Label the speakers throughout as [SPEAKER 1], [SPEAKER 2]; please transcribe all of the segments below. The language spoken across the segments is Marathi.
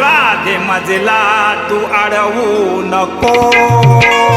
[SPEAKER 1] राधे मजला तू अडवू नको.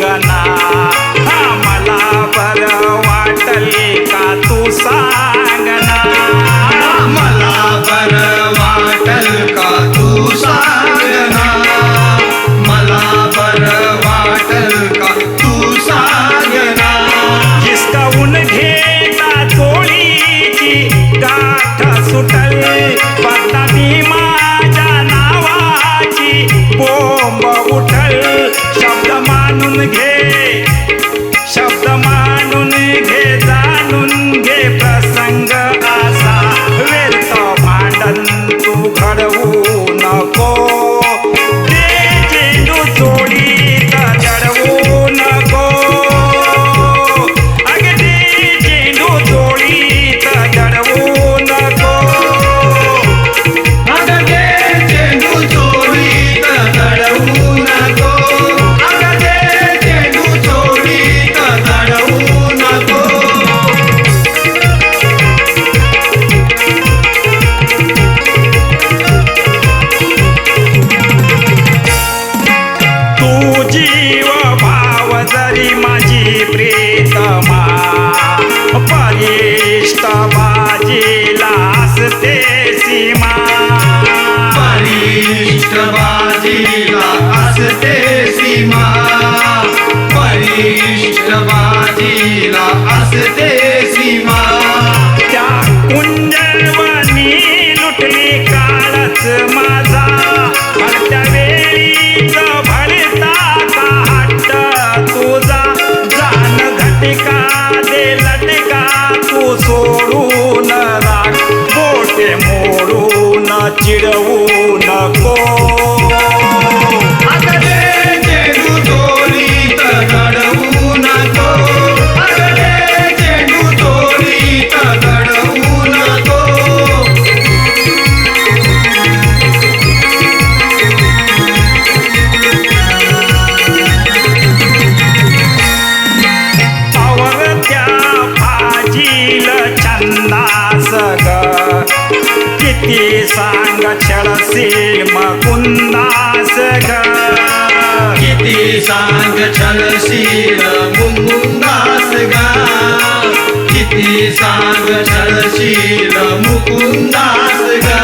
[SPEAKER 1] Ganga. again. झाली माझी प्रीतमा. परिष्ट बाजीला ते सीमा.
[SPEAKER 2] परिष्ट बाजीला असते सीमा. परिष्ट बाजीला असते सीमा.
[SPEAKER 1] त्या कुंजवणी लुटली काळच 不错 कीर्ती सांग छळसी मुकुंदास
[SPEAKER 2] किती सांग छळसी मुकुंदास गा किती सांग छळसी मुकुंदास गा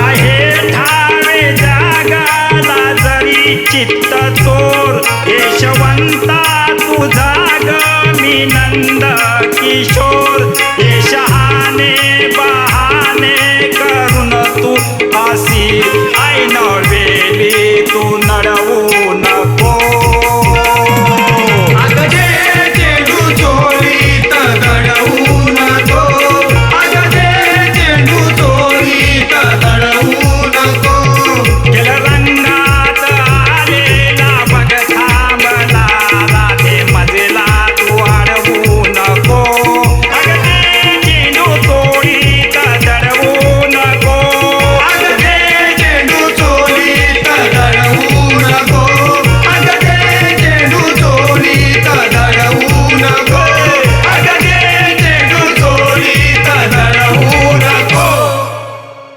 [SPEAKER 1] आहे ठाणे जागाला जरी चित्त चोर यशवंता तुझा ग मी नंद किशोर. यशहाने बहाने આઈ નો વેલી તું નડવું